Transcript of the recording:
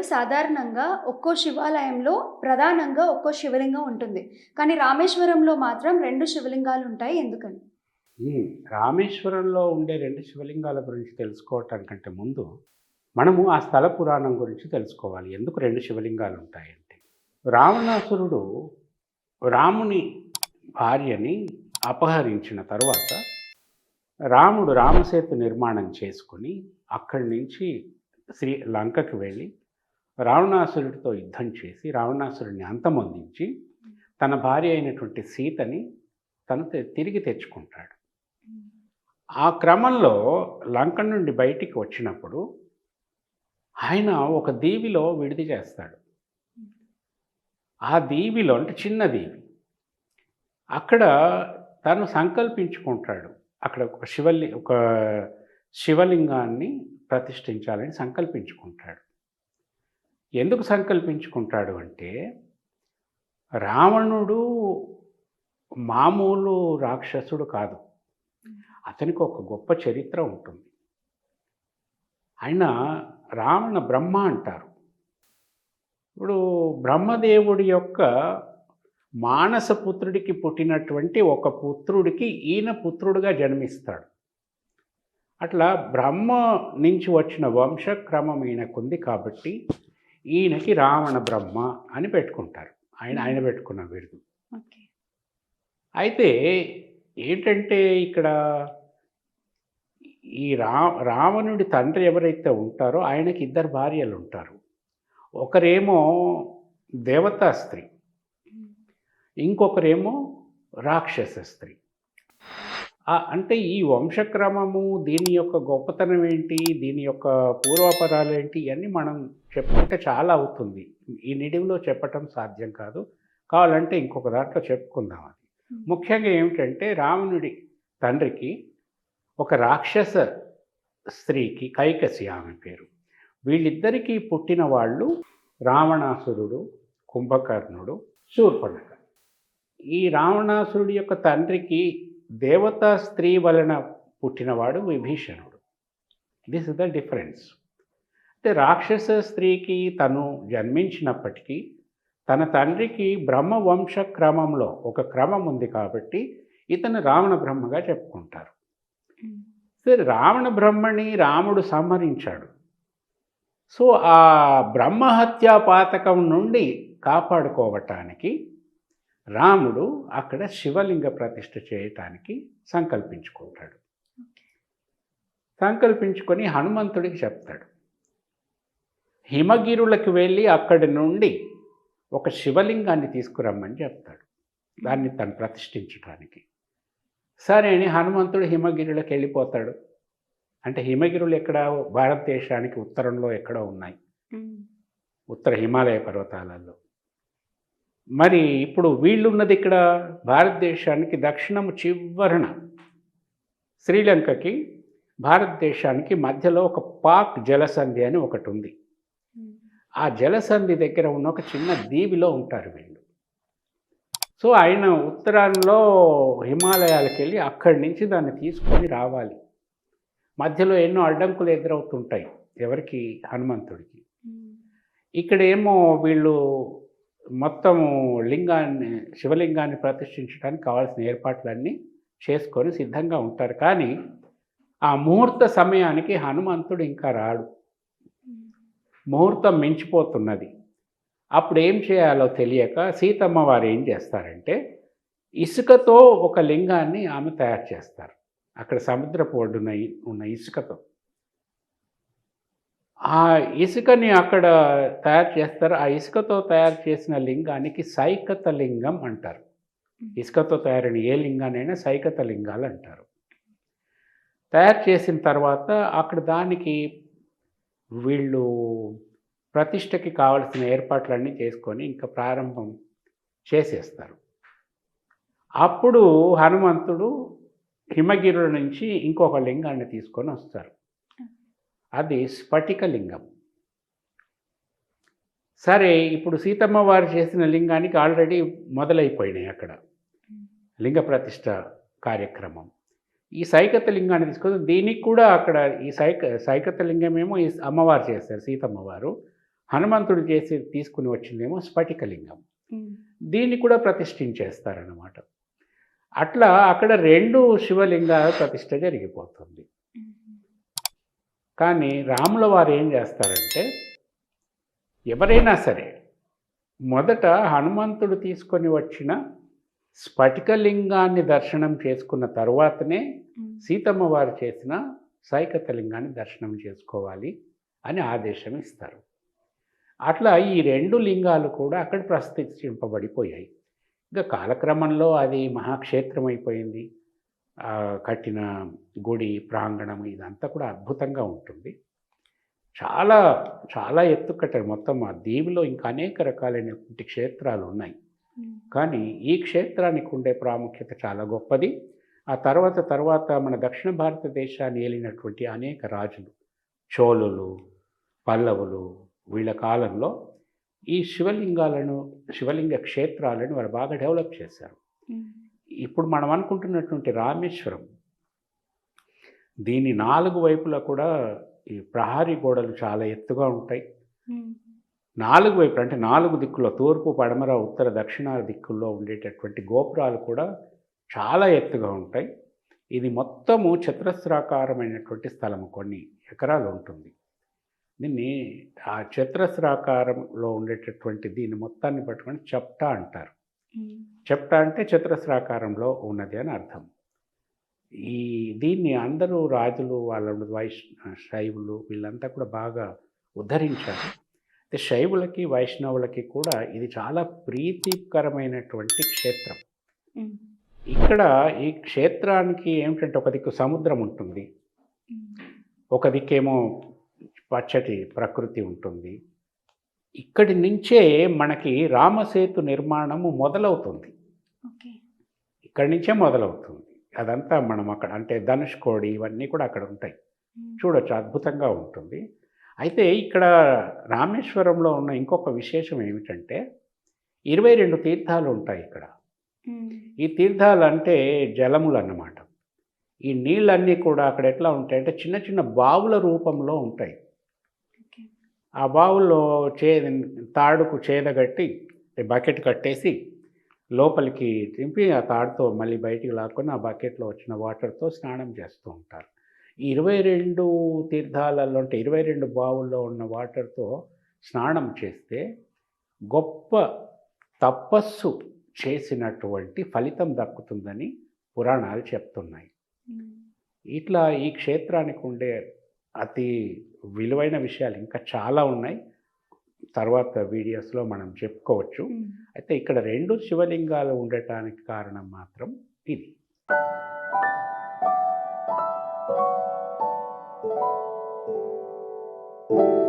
గారు సాధారణంగా ఒక్కో శివాలయంలో ప్రధానంగా ఒక్కో శివలింగం ఉంటుంది. కానీ రామేశ్వరంలో మాత్రం రెండు శివలింగాలు ఉంటాయి ఎందుకని? రామేశ్వరంలో ఉండే రెండు శివలింగాల గురించి తెలుసుకోవటానికంటే ముందు మనము ఆ స్థల పురాణం గురించి తెలుసుకోవాలి. ఎందుకు రెండు శివలింగాలు ఉంటాయంటే? రావణాసురుడు రాముని భార్యని అపహరించిన తర్వాత రాముడు రామసేతు నిర్మాణం చేసుకుని అక్కడి నుంచి శ్రీ లంకకి వెళ్ళి రావణాసురుడితో యుద్ధం చేసి రావణాసురుడిని అంతమొందించి తన భార్య అయినటువంటి సీతని తను తిరిగి తెచ్చుకుంటాడు. ఆ క్రమంలో లంక నుండి బయటికి వచ్చినప్పుడు ఆయన ఒక దీవిలో విడిది చేస్తాడు. ఆ దీవిలో అంటే చిన్న దీవి. అక్కడ తను సంకల్పించుకుంటాడు. అక్కడ ఒక శివలి ఒక శివలింగాన్ని ప్రతిష్ఠించాలని సంకల్పించుకుంటాడు. ఎందుకు సంకల్పించుకుంటాడు అంటే రావణుడు మామూలు రాక్షసుడు కాదు. అతనికి ఒక గొప్ప చరిత్ర ఉంటుంది. ఆయన రావణ బ్రహ్మ అంటారు. ఇప్పుడు బ్రహ్మదేవుడి యొక్క మానస పుత్రుడికి పుట్టినటువంటి ఒక పుత్రుడికి ఈయన పుత్రుడుగా జన్మిస్తాడు. అట్లా బ్రహ్మ నుంచి వచ్చిన వంశక్రమం ఈయనకుంది కాబట్టి ఈయనకి రావణ బ్రహ్మ అని పెట్టుకుంటారు. ఆయన ఆయన పెట్టుకున్న బిరుదు. అయితే ఏంటంటే ఇక్కడ ఈ రా రావణుడి తండ్రి ఎవరైతే ఉంటారో ఆయనకి ఇద్దరు భార్యలు ఉంటారు. ఒకరేమో దేవతా స్త్రీ ఇంకొకరేమో రాక్షస స్త్రీ. అంటే ఈ వంశక్రమము దీని యొక్క గొప్పతనం ఏంటి దీని యొక్క పూర్వపరాలు ఏంటి ఇవన్నీ మనం చెప్పుకుంటే చాలా అవుతుంది. ఈ నిడివిలో చెప్పటం సాధ్యం కాదు. కావాలంటే ఇంకొక దాంట్లో చెప్పుకుందాం అది. ముఖ్యంగా ఏమిటంటే రావణుడి తండ్రికి ఒక రాక్షస స్త్రీకి కైకసి ఆమె పేరు. వీళ్ళిద్దరికీ పుట్టిన వాళ్ళు రావణాసురుడు కుంభకర్ణుడు శూర్పణఖ ఈ రావణాసురుడి యొక్క తండ్రికి దేవతా స్త్రీ వలన పుట్టినవాడు విభీషణుడు. దిస్ ఇస్ ద డిఫరెన్స్ అంటే రాక్షస స్త్రీకి తను జన్మించినప్పటికీ తన తండ్రికి బ్రహ్మ వంశ క్రమంలో ఒక క్రమం ఉంది కాబట్టి ఇతను రావణ బ్రహ్మగా చెప్పుకుంటారు. సరే రావణ బ్రహ్మని రాముడు సంహరించాడు. సో ఆ బ్రహ్మహత్యా పాతకం నుండి కాపాడుకోవటానికి రాముడు అక్కడ శివలింగ ప్రతిష్ఠ చేయటానికి సంకల్పించుకుంటాడు. సంకల్పించుకొని హనుమంతుడికి చెప్తాడు. హిమగిరులకు వెళ్ళి అక్కడి నుండి ఒక శివలింగాన్ని తీసుకురమ్మని చెప్తాడు. దాన్ని తను ప్రతిష్ఠించడానికి సరే అని హనుమంతుడు హిమగిరులకు వెళ్ళిపోతాడు. అంటే హిమగిరులు ఎక్కడ? భారతదేశానికి ఉత్తరంలో ఎక్కడో ఉన్నాయి. ఉత్తర హిమాలయ పర్వతాలలో. మరి ఇప్పుడు వీళ్ళున్నది ఇక్కడ భారతదేశానికి దక్షిణము చివరన శ్రీలంకకి భారతదేశానికి మధ్యలో ఒక పాక్ జలసంధి అని ఒకటి ఉంది. ఆ జలసంధి దగ్గర ఉన్న ఒక చిన్న దీవిలో ఉంటారు వీళ్ళు. సో ఆయన ఉత్తరాంలో హిమాలయాలకు వెళ్ళి అక్కడి నుంచి దాన్ని తీసుకొని రావాలి. మధ్యలో ఎన్నో అడ్డంకులు ఎదురవుతుంటాయి ఎవరికి? హనుమంతుడికి. ఇక్కడేమో వీళ్ళు మొత్తం లింగాన్ని శివలింగాన్ని ప్రతిష్ఠించడానికి కావాల్సిన ఏర్పాట్లన్నీ చేసుకొని సిద్ధంగా ఉంటారు. కానీ ఆ ముహూర్త సమయానికి హనుమంతుడు ఇంకా రాడు. ముహూర్తం మించిపోతున్నది. అప్పుడు ఏం చేయాలో తెలియక సీతమ్మ వారు ఏం చేస్తారంటే ఇసుకతో ఒక లింగాన్ని ఆమె తయారు చేస్తారు. అక్కడ సముద్రపు ఒడ్డున ఉన్న ఇసుకతో. ఆ ఇసుకని అక్కడ తయారు చేస్తారు. ఆ ఇసుకతో తయారు చేసిన లింగానికి సైకత లింగం అంటారు. ఇసుకతో తయారైన ఏ లింగానైనా సైకత లింగాలు అంటారు. తయారు చేసిన తర్వాత అక్కడ దానికి వీళ్ళు ప్రతిష్టకి కావలసిన ఏర్పాట్లన్నీ చేసుకొని ఇంకా ప్రారంభం చేసేస్తారు. అప్పుడు హనుమంతుడు హిమగిరుల నుంచి ఇంకొక లింగాన్ని తీసుకొని వస్తారు. అది స్ఫటిక లింగం. సరే ఇప్పుడు సీతమ్మ వారు చేసిన లింగానికి ఆల్రెడీ మొదలైపోయినాయి అక్కడ. లింగ ప్రతిష్ట కార్యక్రమం. ఈ సైకత లింగాన్ని తీసుకొని దీనికి కూడా అక్కడ ఈ సైక సైకత లింగం ఏమో ఈ అమ్మవారు చేస్తారు సీతమ్మ వారు. హనుమంతుడు చేసి తీసుకుని వచ్చిందేమో స్ఫటికలింగం దీన్ని కూడా ప్రతిష్ఠించేస్తారన్నమాట. అట్లా అక్కడ రెండు శివలింగాల ప్రతిష్ఠ జరిగిపోతుంది. కానీ రాముల వారు ఏం చేస్తారంటే ఎవరైనా సరే మొదట హనుమంతుడు తీసుకొని వచ్చిన స్ఫటికలింగాన్ని దర్శనం చేసుకున్న తర్వాతనే సీతమ్మ వారు చేసిన సైకతలింగాన్ని దర్శనం చేసుకోవాలి అని ఆదేశం ఇస్తారు. అట్లా ఈ రెండు లింగాలు కూడా అక్కడ ప్రతిష్ఠింపబడిపోయాయి ఇంకా కాలక్రమంలో అది మహాక్షేత్రం అయిపోయింది కట్టిన గుడి ప్రాంగణం ఇదంతా కూడా అద్భుతంగా ఉంటుంది. చాలా చాలా ఎత్తు కట్టారు. మొత్తం ఆ దీవిలో ఇంకా అనేక రకాలైనటువంటి క్షేత్రాలు ఉన్నాయి. కానీ ఈ క్షేత్రానికి ఉండే ప్రాముఖ్యత చాలా గొప్పది. ఆ తర్వాత తర్వాత మన దక్షిణ భారతదేశాన్ని ఏలినటువంటి అనేక రాజులు చోళులు పల్లవులు వీళ్ళ కాలంలో ఈ శివలింగాలను శివలింగ క్షేత్రాలను వారు బాగా డెవలప్ చేశారు. ఇప్పుడు మనం అనుకుంటున్నటువంటి రామేశ్వరం దీని నాలుగు వైపులా కూడా ఈ ప్రహారీ గోడలు చాలా ఎత్తుగా ఉంటాయి. నాలుగు వైపులు అంటే నాలుగు దిక్కుల్లో తూర్పు పడమర ఉత్తర దక్షిణ దిక్కుల్లో ఉండేటటువంటి గోపురాలు కూడా చాలా ఎత్తుగా ఉంటాయి. ఇది మొత్తము చతురస్రాకారమైనటువంటి స్థలము కొన్ని ఎకరాలు ఉంటుంది. దీన్ని ఆ చతురస్రాకారంలో ఉండేటటువంటి దీన్ని మొత్తాన్ని పట్టుకొని చప్టా అంటారు. చెప్తా అంటే చతురస్రాకారంలో ఉన్నది అని అర్థం. ఈ దీన్ని అందరూ రాజులు వాళ్ళ వైష్ శైవులు వీళ్ళంతా కూడా బాగా ఉద్ధరించారు. అయితే శైవులకి వైష్ణవులకి కూడా ఇది చాలా ప్రీతికరమైనటువంటి క్షేత్రం. ఇక్కడ ఈ క్షేత్రానికి ఏమిటంటే ఒక దిక్కు సముద్రం ఉంటుంది. ఒక దిక్కేమో పచ్చటి ప్రకృతి ఉంటుంది. ఇక్కడి నుంచే మనకి రామసేతు నిర్మాణము మొదలవుతుంది. ఇక్కడి నుంచే మొదలవుతుంది. అదంతా మనం అక్కడ అంటే ధనుష్కోడి ఇవన్నీ కూడా అక్కడ ఉంటాయి. చూడొచ్చు అద్భుతంగా ఉంటుంది. అయితే ఇక్కడ రామేశ్వరంలో ఉన్న ఇంకొక విశేషం ఏమిటంటే ఇరవై రెండు తీర్థాలు ఉంటాయి ఇక్కడ. ఈ తీర్థాలు అంటే జలములు అన్నమాట. ఈ నీళ్ళన్నీ కూడా అక్కడ ఎట్లా ఉంటాయి అంటే చిన్న చిన్న బావుల రూపంలో ఉంటాయి. ఆ బావుల్లో చే తాడుకు చేదగట్టి బకెట్ కట్టేసి లోపలికి దింపి ఆ తాడుతో మళ్ళీ బయటికి లాక్కొని ఆ బకెట్లో వచ్చిన వాటర్తో స్నానం చేస్తూ ఉంటారు. ఈ ఇరవై రెండు తీర్థాలలో అంటే ఇరవై రెండు బావుల్లో ఉన్న వాటర్తో స్నానం చేస్తే గొప్ప తపస్సు చేసినటువంటి ఫలితం దక్కుతుందని పురాణాలు చెప్తున్నాయి. ఇట్లా ఈ క్షేత్రానికి ఉండే అతి విలువైన విషయాలు ఇంకా చాలా ఉన్నాయి. తర్వాత వీడియోస్లో మనం చెప్పుకోవచ్చు. అయితే ఇక్కడ రెండు శివలింగాలు ఉండటానికి కారణం మాత్రం ఇది. Mm.